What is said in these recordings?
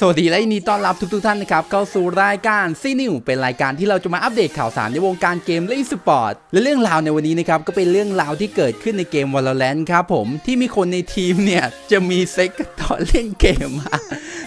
สวัสดีและยินดีต้อนรับทุกๆท่านนะครับเข้าสู่รายการซีนิวเป็นรายการที่เราจะมาอัปเดตข่าวสารในวงการเกมและอีสปอร์ตและเรื่องราวในวันนี้นะครับก็เป็นเรื่องราวที่เกิดขึ้นในเกม Valorant ครับผมที่มีคนในทีมเนี่ยจะมีเซ็กตอนเล่นเกมมา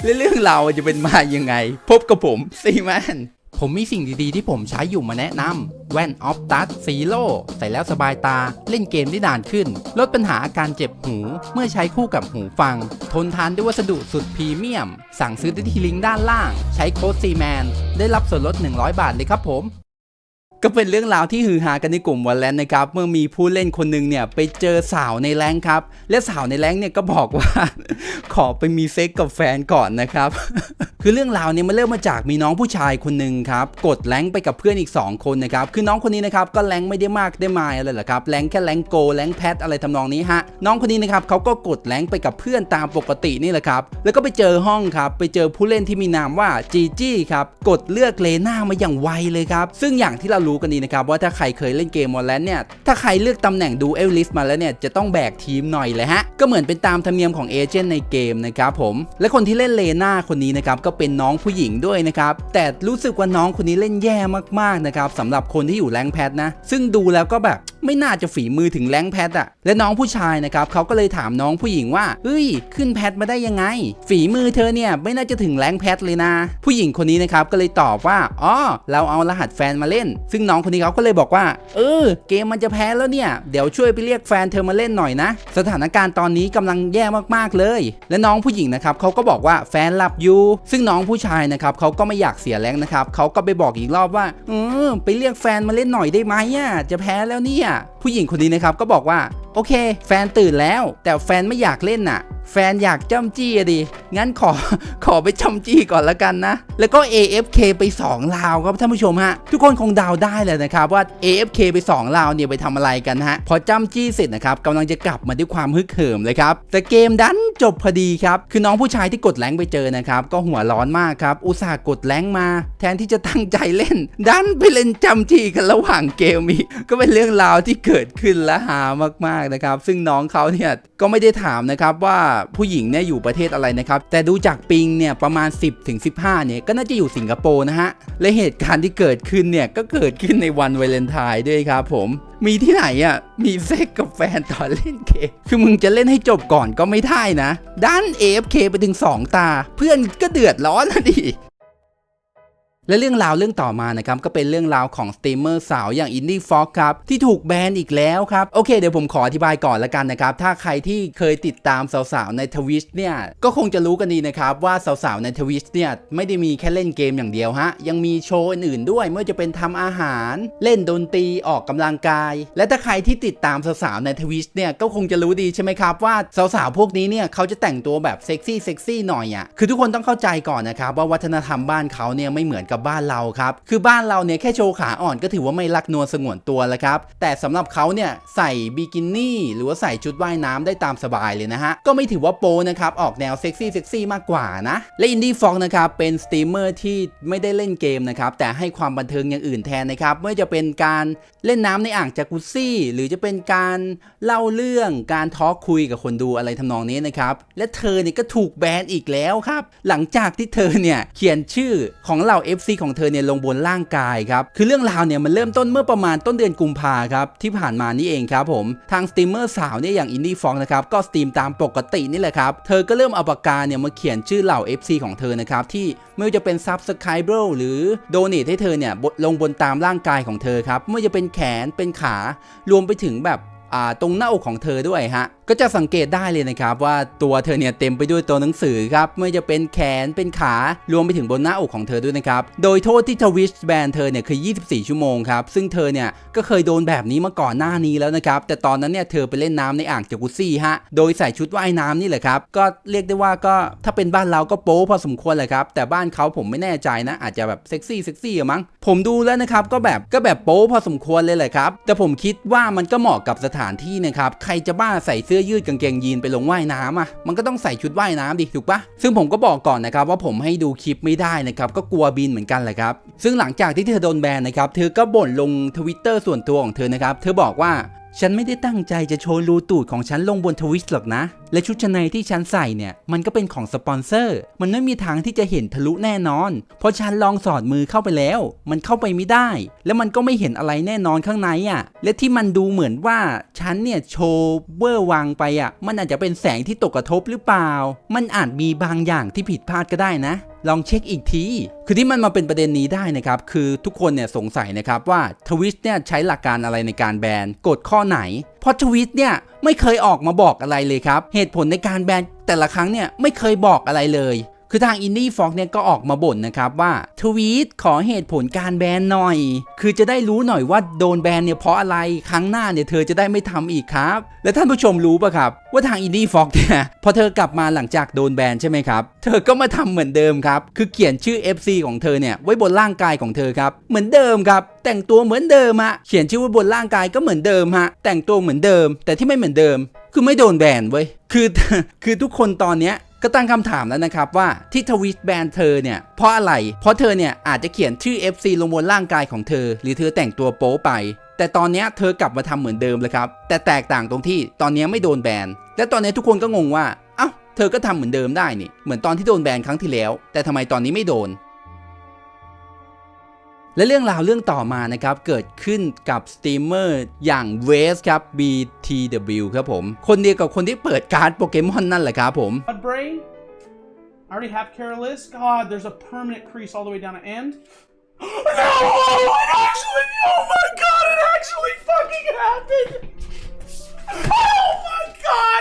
และเรื่องราวจะเป็นมายังไง พบกับผมซีแมน ผมมีสิ่งดีๆ ที่ผมใช้อยู่มาแนะนำแว่นออฟตัสซีโร่ใส่แล้วสบายตา เล่นเกมได้นานขึ้น ลดปัญหาอาการเจ็บหู เมื่อใช้คู่กับหูฟัง ทนทานด้วยวัสดุสุดพรีเมียม สั่งซื้อได้ที่ลิงก์ด้านล่าง ใช้โค้ดซีแมนได้รับส่วนลด 100 บาทเลยครับผม ก็เป็นเรื่องราวที่ฮือฮากันในกลุ่มวันแลนนะครับ เมื่อมีผู้เล่นคนหนึ่งเนี่ยไปเจอสาวในแรงครับ และสาวในแรงเนี่ยก็บอกว่า ขอไปมีเซ็กกับแฟนก่อนนะครับ คือเรื่องราวเนี่ยมันเริ่มมาจากมีน้องผู้ชายคนหนึ่งครับ กดแรงไปกับเพื่อนอีก 2 คนนะครับ คือน้องคนนี้นะครับก็แรงไม่ได้มากได้มายอะไรหรอกครับแรงแค่แรงโกแรงแพทอะไรทำนองนี้ฮะน้องคนนี้นะครับเขาก็กดแรงไปกับเพื่อนตามปกตินี่แหละครับ แล้วก็ไปเจอห้องครับไปเจอผู้เล่นที่มีนามว่าจีจี้ครับกดเลือกเลน่ามาอย่างไวเลยครับซึ่งอย่างที่เรารู้กันดีนะครับว่าถ้าใครเคยเล่นเกมวอลเลนเนี่ยถ้าใครเลือกตำแหน่งดูเอลลิสมาแล้วเนี่ยจะต้องแบกทีมหน่อยเลยฮะ ก็เหมือนเป็นตามธรรมเนียมของเอเจนต์ในเกมนะครับผม และคนที่เล่นเลน่าคนนี้นะครับก็เป็นน้องผู้หญิงด้วยนะครับ แต่รู้สึกว่าน้องคนนี้เล่นแย่มากๆนะครับสำหรับคนที่อยู่แรงแพทนะ ซึ่งดูแล้วก็แบบไม่น่าจะฝีมือถึงแรงแพทอะและน้องผู้ชายนะครับเขาก็เลยถามน้องผู้หญิงว่าเฮ้ย ขึ้นแพทมาได้ยังไง ฝีมือเธอเนี่ยไม่น่าจะถึงแรงแพทเลยนะ ผู้หญิงคนนี้นะครับก็เลยตอบว่าอ๋อเราเอารหัสแฟนมาเล่น ซึ่งน้องคนนี้เขาก็เลยบอกว่า เออ เกมมันจะแพ้แล้วเนี่ย เดี๋ยวช่วยไปเรียกแฟนเธอมาเล่นหน่อยนะ สถานการณ์ตอนนี้กำลังแย่มากๆเลย และน้องผู้หญิงนะครับเขาก็บอกว่าแฟนหลับอยู่ซึ่งน้องผู้ชายนะครับเขาก็ไม่อยากเสียแรงนะครับเขาก็ไปบอกอีกรอบว่าเออไปเรียกแฟนมาเล่นหน่อยได้ไหมอะจะแพ้แล้วเนี่ยผู้หญิงคนนี้นะครับก็บอกว่าโอเค แฟนตื่นแล้ว แต่แฟนไม่อยากเล่นน่ะ แฟนอยากจ้ำจี้อะดิงั้นขอขอไปจ้ำจี้ก่อนละกันนะ แล้วก็ AFK ไป 2 ลาวครับท่านผู้ชมฮะ ทุกคนคงเดาได้เลยนะครับว่า AFK ไป 2 ลาวเนี่ยไปทำอะไรกันฮะ พอจ้ำจี้เสร็จนะครับกำลังจะกลับมาด้วยความฮึกเหิมเลยครับ แต่เกมดันจบพอดีครับ คือน้องผู้ชายที่กดแรงไปเจอนะครับก็หัวร้อนมากครับอุตส่าห์กดแรงมา แทนที่จะตั้งใจเล่น ดันไปเล่นจ้ำจี้กันระหว่างเกมอีกก็เป็นเรื่องราวที่เเกิดขึ้นและหามากๆนะครับ ซึ่งน้องเขาเนี่ยก็ไม่ได้ถามนะครับว่าผู้หญิงเนี่ยอยู่ประเทศอะไรนะครับ แต่ดูจากปิงเนี่ยประมาณ 10ถึง15เนี่ยก็น่าจะอยู่สิงคโปร์นะฮะ และเหตุการณ์ที่เกิดขึ้นเนี่ยก็เกิดขึ้นในวันวาเลนไทน์ด้วยครับผมมีที่ไหนอะ มีเซ็กกับแฟนตอนเล่นเกม คือมึงจะเล่นให้จบก่อนก็ไม่ได้นะ ด้าน AFK ไปถึง 2 ตา เพื่อนก็เดือดร้อนนะดิ และเรื่องราวเรื่องต่อมานะครับก็เป็นเรื่องราวของสตรีมเมอร์สาวอย่างอินดี้ฟ็อกครับที่ถูกแบนอีกแล้วครับโอเคเดี๋ยวผมขออธิบายก่อนละกันนะครับถ้าใครที่เคยติดตามสาวๆในทวิชเนี่ยก็คงจะรู้กันดีนะครับว่าสาวๆในทวิชเนี่ยไม่ได้มีแค่เล่นเกมอย่างเดียวฮะยังมีโชว์อื่นๆด้วยไม่ว่าจะเป็นทำอาหาร เล่นดนตรีออกกำลังกาย และถ้าใครที่ติดตามสาวๆในทวิชเนี่ยก็คงจะรู้ดีใช่ไหมครับว่าสาวๆพวกนี้เนี่ยเขาจะแต่งตัวแบบเซ็กซี่เซ็กซี่หน่อยอะคือทุกคนต้องเข้าใจก่อนนะครับว่าวัฒนธรรมบ้านเขาเนี่ยไม่เหมือนกับบ้านเราครับ คือบ้านเราเนี่ยแค่โชว์ขาอ่อนก็ถือว่าไม่รักนวลสงวนตัวแล้วครับ แต่สำหรับเขาเนี่ยใส่บิกินี่หรือว่าใส่ชุดว่ายน้ำได้ตามสบายเลยนะฮะ ก็ไม่ถือว่าโปนะครับ ออกแนวเซ็กซี่เซ็กซี่มากกว่านะ และอินดี้ฟองนะครับ เป็นสตรีมเมอร์ที่ไม่ได้เล่นเกมนะครับ แต่ให้ความบันเทิงอย่างอื่นแทนนะครับ ไม่ว่าจะเป็นการเล่นน้ำในอ่างจากุซซี่ หรือจะเป็นการเล่าเรื่องการทอล์คคุยกับคนดูอะไรทำนองนี้นะครับ และเธอเนี่ยก็ถูกแบนอีกแล้วครับ หลังจากที่เธอเนี่ยเขียนชื่อของเหล่า FC ของเธอเนี่ยลงบนร่างกายครับคือเรื่องราวเนี่ยมันเริ่มต้นเมื่อประมาณต้นเดือนกุมภาครับที่ผ่านมานี่เองครับผมทางสตรีมเมอร์สาวเนี่ยอย่างอินดี้ฟองนะครับก็สตรีมตามปกตินี่แหละครับเธอก็เริ่มเอาปากกาเนี่ยมาเขียนชื่อเหล่า FC ของเธอนะครับที่ไม่ว่าจะเป็น Subscriber หรือ Donate ให้เธอเนี่ยบลงบนตามร่างกายของเธอครับไม่ว่าจะเป็นแขนเป็นขารวมไปถึงแบบอ่าตรงหน้าอกของเธอด้วยฮะ ก็จะสังเกตได้เลยนะครับว่าตัวเธอเนี่ยเต็มไปด้วยตัวหนังสือครับไม่ว่าจะเป็นแขนเป็นขารวมไปถึงบนหน้าอกของเธอด้วยนะครับโดยโทษที่ทวิชแบนเธอเนี่ยคือ 24 ชั่วโมงครับซึ่งเธอเนี่ยก็เคยโดนแบบนี้มาก่อนหน้านี้แล้วนะครับแต่ตอนนั้นเนี่ยเธอไปเล่นน้ำในอ่างจากุซี่ฮะโดยใส่ชุดว่ายน้ำนี่แหละครับก็เรียกได้ว่าก็ถ้าเป็นบ้านเราก็โป๊พอสมควรเลยครับแต่บ้านเขาผมไม่แน่ใจนะ อาจจะแบบเซ็กซี่เซ็กซี่อะมั้งผมดูแล้วนะครับก็แบบก็แบบโป๊พอสมควรเลยแหละครับแต่ผมคิดว่ามันก็เหมาะกับสถานที่นะครับใครจะบ้าใส่เสื้อยืดกางเกงยีนไปลงว่ายน้ำอะมันก็ต้องใส่ชุดว่ายน้ำดิถูกปะซึ่งผมก็บอกก่อนนะครับว่าผมให้ดูคลิปไม่ได้นะครับก็กลัวบินเหมือนกันแหละครับซึ่งหลังจากที่เธอโดนแบนนะครับเธอก็บ่นลงทวิตเตอร์ส่วนตัวของเธอนะครับเธอบอกว่า ฉันไม่ได้ตั้งใจจะโชว์รูตูดของฉันลงบนทวิสหรอกนะ และชุดชั้นในที่ฉันใส่เนี่ย มันก็เป็นของสปอนเซอร์ มันไม่มีทางที่จะเห็นทะลุแน่นอน เพราะฉันลองสอดมือเข้าไปแล้ว มันเข้าไปไม่ได้ แล้วมันก็ไม่เห็นอะไรแน่นอนข้างในอะ่ะ และที่มันดูเหมือนว่าฉันเนี่ยโชว์เวอร์วังไปอะ่ะ มันอาจจะเป็นแสงที่ตกกระทบหรือเปล่า มันอาจมีบางอย่างที่ผิดพลาดก็ได้นะลองเช็คอีกที คือที่มันมาเป็นประเด็นนี้ได้นะครับ คือทุกคนเนี่ยสงสัยนะครับว่าทวิชเนี่ยใช้หลักการอะไรในการแบนกฎข้อไหน เพราะทวิชเนี่ยไม่เคยออกมาบอกอะไรเลยครับ เหตุผลในการแบนแต่ละครั้งเนี่ยไม่เคยบอกอะไรเลย คือทางอินดี้ฟ็อกเนี่ยก็ออกมาบ่นนะครับว่าทวีตขอเหตุผลการแบนหน่อย คือจะได้รู้หน่อยว่าโดนแบนเนี่ยเพราะอะไรครั้งหน้าเนี่ยเธอจะได้ไม่ทำอีกครับ และท่านผู้ชมรู้ปะครับ ว่าทางอินดี้ฟ็อกเนี่ยพอเธอกลับมาหลังจากโดนแบนใช่ไหมครับ เธอก็มาทำเหมือนเดิมครับ คือเขียนชื่อ FC ของเธอเนี่ยไว้บนร่างกายของเธอครับ เหมือนเดิมครับแต่งตัวเหมือนเดิมฮะเขียนชื่อไว้บนร่างกายก็เหมือนเดิมฮะแต่งตัวเหมือนเดิม แต่ที่ไม่เหมือนเดิม คือไม่โดนแบนเว้ยคือคือทุกคนตอนเนี้ย ก็ตั้งคำถามแล้วนะครับว่าที่ทวิตแบนเธอเนี่ยเพราะอะไร เพราะเธอเนี่ยอาจจะเขียนชื่อ FC ลงบนร่างกายของเธอ หรือเธอแต่งตัวโป๊ไป แต่ตอนนี้เธอกลับมาทำเหมือนเดิมเลยครับ แต่แตกต่างตรงที่ตอนนี้ไม่โดนแบน และตอนนี้ทุกคนก็งงว่า เอ้า เธอก็ทำเหมือนเดิมได้นี่ เหมือนตอนที่โดนแบนครั้งที่แล้ว แต่ทำไมตอนนี้ไม่โดน และเรื่องราวเรื่องต่อมานะครับ เกิดขึ้นกับสตรีมเมอร์อย่างเวสครับ BTW ครับผม คนเดียวกับคนที่เปิดการ์ดโปเกมอนนั่นแหละครับผม brain. I already have Careless. God, there's a permanent crease all the way down the end. no! It actually. Oh my god! It actually fucking happened. Oh my god!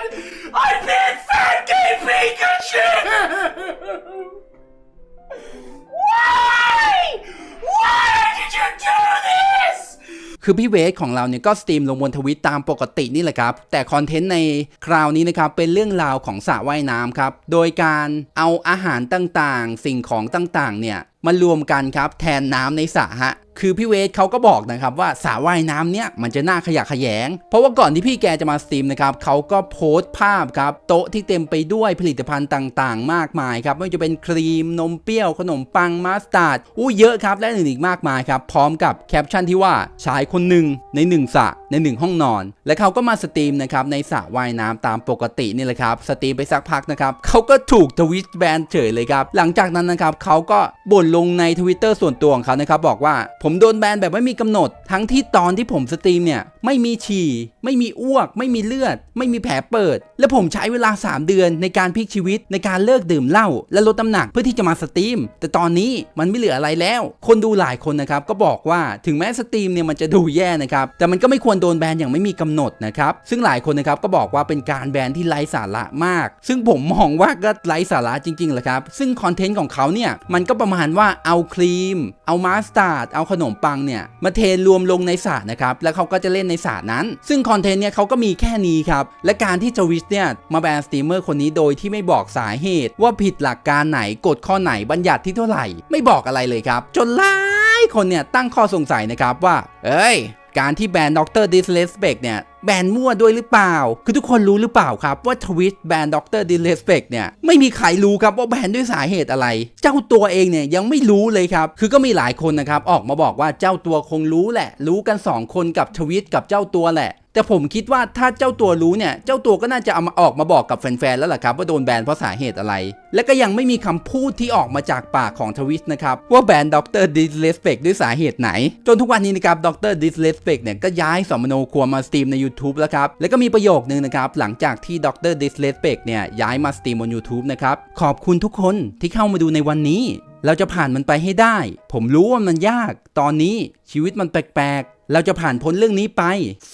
คือพี่เวทของเราเนี่ยก็สตรีมลงบนทวิตตามปกตินี่แหละครับ แต่คอนเทนต์ในคราวนี้นะครับเป็นเรื่องราวของสระว่ายน้ำครับ โดยการเอาอาหารต่างๆ สิ่งของต่างๆเนี่ยมารวมกันครับแทนน้ำในสระฮะคือพี่เวสเขาก็บอกนะครับว่าสระว่ายน้ำเนี่ยมันจะน่าขยะขยง เพราะว่าก่อนที่พี่แกจะมาสตรีมนะครับเขาก็โพสต์ภาพครับโต๊ะที่เต็มไปด้วยผลิตภัณฑ์ต่างๆ มากมายครับไม่ว่าจะเป็นครีมนมเปรี้ยวขนมปังมาสตาร์ดอู้เยอะครับและอื่นอีกมากมายครับพร้อมกับแคปชั่นที่ว่าชายคนหนึ่งในหนึ่งสระ ในหนึ่งห้องนอน และเขาก็มาสตรีมนะครับในสระว่ายน้ำตามปกตินี่แหละครับสตรีมไปสักพักนะครับเขาก็ถูกทวิตแบนเฉยเลยครับหลังจากนั้นนะครับเขาก็บ่นลงในทวิตเตอร์ส่วนตัวของเขานะครับบอกว่าผมโดนแบนแบบไม่มีกำหนด ทั้งที่ตอนที่ผมสตรีมเนี่ยไม่มีฉี่ ไม่มีอ้วก ไม่มีเลือด ไม่มีแผลเปิด และผมใช้เวลา 3 เดือนในการพลิกชีวิตในการเลิกดื่มเหล้าและลดน้ำหนักเพื่อที่จะมาสตรีม แต่ตอนนี้มันไม่เหลืออะไรแล้ว คนดูหลายคนนะครับก็บอกว่าถึงแม้สตรีมเนี่ยมันจะดูแย่นะครับแต่มันก็ไม่ควรโดนแบนอย่างไม่มีกำหนดนะครับซึ่งหลายคนนะครับก็บอกว่าเป็นการแบนที่ไร้สาระมาก ซึ่งผมมองว่าก็ไร้สาระจริงๆแหละครับซึ่งคอนเทนต์ของเขาเนี่ยมันก็ประมาณว่าเอาครีม เอามาสตาร์ดเอาขนมปังเนี่ยมาเทรวมลงในสระนะครับแล้วเขาก็จะเล่นในสระนั้น ซึ่งคอนอนเทนต์เนี่ยเขาก็มีแค่นี้ครับ และการที่จวิชเนี่ยมาแบนสตรีมเมอร์คนนี้โดยที่ไม่บอกสาเหตุ ว่าผิดหลักการไหนกฎข้อไหนบัญญัติที่เท่าไหร่ ไม่บอกอะไรเลยครับ จนหลายคนเนี่ยตั้งข้อสงสัยนะครับว่า เอ้ย การที่แบนด็อกเตอร์ดิสเลสเบกเนี่ยแบนมั่วด้วยหรือเปล่า คือทุกคนรู้หรือเปล่าครับ ว่าทวิตแบนด็อกเตอร์ดิสเลสเบกเนี่ย ไม่มีใครรู้ครับว่าแบนด้วยสาเหตุอะไร เจ้าตัวเองเนี่ยยังไม่รู้เลยครับ คือก็มีหลายคนนะครับ ออกมาบอกว่าเจ้าตัวคงรู้แหละ รู้กัน 2 คนกับทวิตกับเจ้าตัวแหละ แต่ผมคิดว่าถ้าเจ้าตัวรู้เนี่ย เจ้าตัวก็น่าจะเอามาออกมาบอกกับแฟนๆแล้วล่ะครับ ว่าโดนแบนเพราะสาเหตุอะไร และก็ยังไม่มีคำพูดที่ออกมาจากปากของทวิตนะครับ ว่าแบนด็อกเตอร์ดิสเลสเปกด้วยสาเหตุไหน จนทุกวันนี้นะครับด็อกเตอร์ดิสเลสเปกเนี่ยก็ย้ายสมโนครัวมาสตรีมใน YouTube แล้วครับ แล้วก็มีประโยคนึงนะครับ หลังจากที่ด็อกเตอร์ดิสเลสเปกเนี่ยย้ายมาสตรีมบน YouTube นะครับขอบคุณทุกคนที่เข้ามาดูในวันนี้ เราจะผ่านมันไปให้ได้ ผมรู้ว่ามันยาก ตอนนี้ชีวิตมันแปลกๆ เราจะผ่านพ้นเรื่องนี้ไป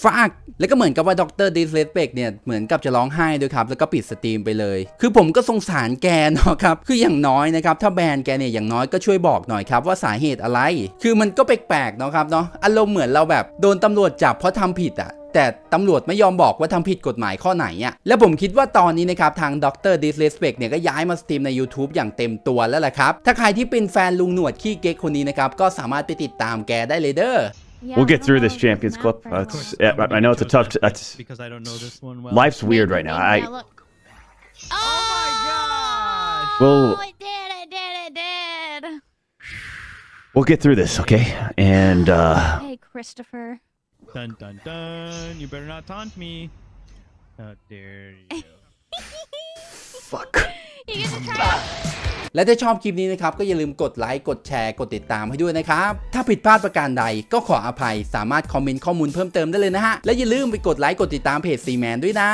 ฟาก แล้วก็เหมือนกับว่าดรดิสเลสเบกเนี่ย เหมือนกับจะร้องไห้ด้วยครับ แล้วก็ปิดสตรีมไปเลย คือผมก็สงสารแกเนาะครับ คืออย่างน้อยนะครับ ถ้าแบนแกเนี่ย อย่างน้อยก็ช่วยบอกหน่อยครับว่าสาเหตุอะไร คือมันก็แปลกๆ เนาะครับเนาะ อารมณ์เหมือนเราแบบโดนตำรวจจับเพราะทำผิดอะ แต่ตำรวจไม่ยอมบอกว่าทำผิดกฎหมายข้อไหนอะและผมคิดว่าตอนนี้นะครับทางดร Disrespect เนี่ยก็ย้ายมาสตรีมใน YouTube อย่างเต็มตัวแล้วแหละครับ ถ้าใครที่เป็นแฟนลุงหนวดขี้เก๊กคนนี้นะครับ ก็สามารถไปติดตามแกได้เลยเด้อ Yeah, We'll I get through don't this know this Champions map Clip. very Uh, well. it's, yeah, I I know it's a tough. That's because I don't know this one well. life's weird right now. Yeah, I look. Oh my gosh! Well- Oh, it did, it did, it did. we'll get through this, okay? And uh, Hey, Christopher. Dun dun dun. You better not taunt me. How dare you? Fuck. You get to try. และถ้าชอบคลิปนี้นะครับ ก็อย่าลืมกดไลค์กดแชร์กดติดตามให้ด้วยนะครับ ถ้าผิดพลาดประการใดก็ขออภัยสามารถคอมเมนต์ข้อมูลเพิ่มเติมได้เลยนะฮะ และอย่าลืมไปกดไลค์กดติดตามเพจซีแมนด้วยนะ